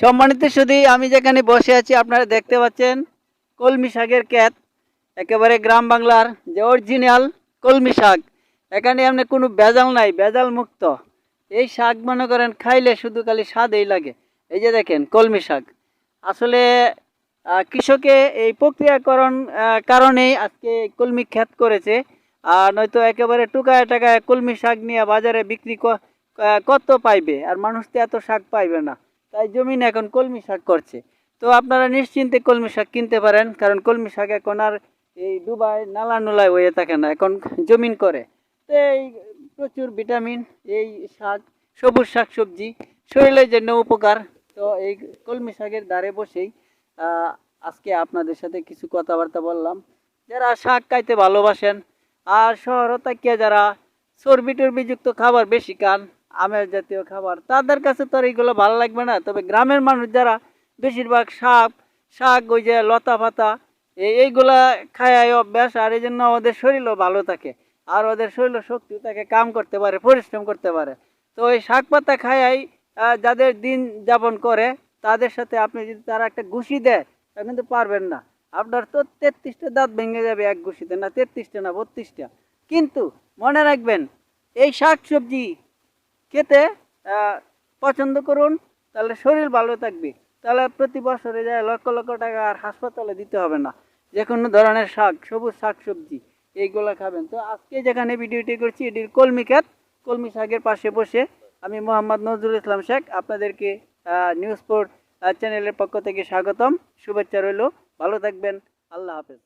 সম্মানিত শুধু আমি যেখানে বসে আছি, আপনারা দেখতে পাচ্ছেন কলমি শাকের ক্ষেত, একেবারে গ্রাম বাংলার যে অরিজিনাল কলমি শাক। এখানে আপনি কোনো ভেজাল নাই, ভেজাল মুক্ত। এই শাক মনে করেন খাইলে শুধু খালি স্বাদেই লাগে। এই যে দেখেন, কলমি শাক। আসলে কৃষকে এই প্রক্রিয়াকরণ কারণেই আজকে কলমি ক্ষেত করেছে। আর নয়তো একেবারে টুকায় টাকায় কলমি শাক নিয়ে বাজারে বিক্রি কত পাইবে? আর মানুষ তো এত শাক পাইবে না। তাই জমিন এখন কলমি শাক করছে। তো আপনারা নিশ্চিন্তে কলমি শাক কিনতে পারেন, কারণ কলমি শাক এখন আর এই ডুবাই নালা নোলায় হয়ে থাকে না, এখন জমিন করে। তো এই প্রচুর ভিটামিন, এই শাক, সবুজ শাক সবজি, শরীরের জন্য উপকার। তো এই কলমি শাকের দ্বারে বসেই আজকে আপনাদের সাথে কিছু কথাবার্তা বললাম। যারা শাক খাইতে ভালোবাসেন, আর শহর থাকিয়ে যারা চর্বি টর্বিযুক্ত খাবার বেশি খান আমের জাতীয় খাবার। তাদের কাছে তো এইগুলো ভালো লাগবে না। তবে গ্রামের মানুষ যারা বেশিরভাগ শাক শাক ওই যে লতা পাতা এই এইগুলা খায় অভ্যাস, আর এই জন্য আমাদের শরীরও ভালো থাকে। আর ওদের শরীর শক্তি তাকে কাম করতে পারে, পরিশ্রম করতে পারে। তো ওই শাক পাতা খায়াই যাদের দিন যাপন করে, তাদের সাথে আপনি যদি তারা একটা ঘুষি দেয়, তা কিন্তু পারবেন না। আপনার তো তেত্রিশটা দাঁত ভেঙে যাবে এক ঘুষিতে, না তেত্রিশটা না বত্রিশটা। কিন্তু মনে রাখবেন, এই শাক সবজি খেতে পছন্দ করুন, তাহলে শরীর ভালো থাকবে। তাহলে প্রতি বছরে যায় লক্ষ লক্ষ টাকা আর হাসপাতালে দিতে হবে না। যে কোনো ধরনের শাক, সবুজ শাক সবজি, এইগুলো খাবেন। তো আজকে যেখানে ভিডিওটি করছি, এটির কলমি খাত কলমি শাকের পাশে বসে আমি মোহাম্মদ নজরুল ইসলাম শেখ, আপনাদেরকে নিউজ চ্যানেলের পক্ষ থেকে স্বাগতম। শুভেচ্ছা রইল। ভালো থাকবেন। আল্লাহ হাফেজ।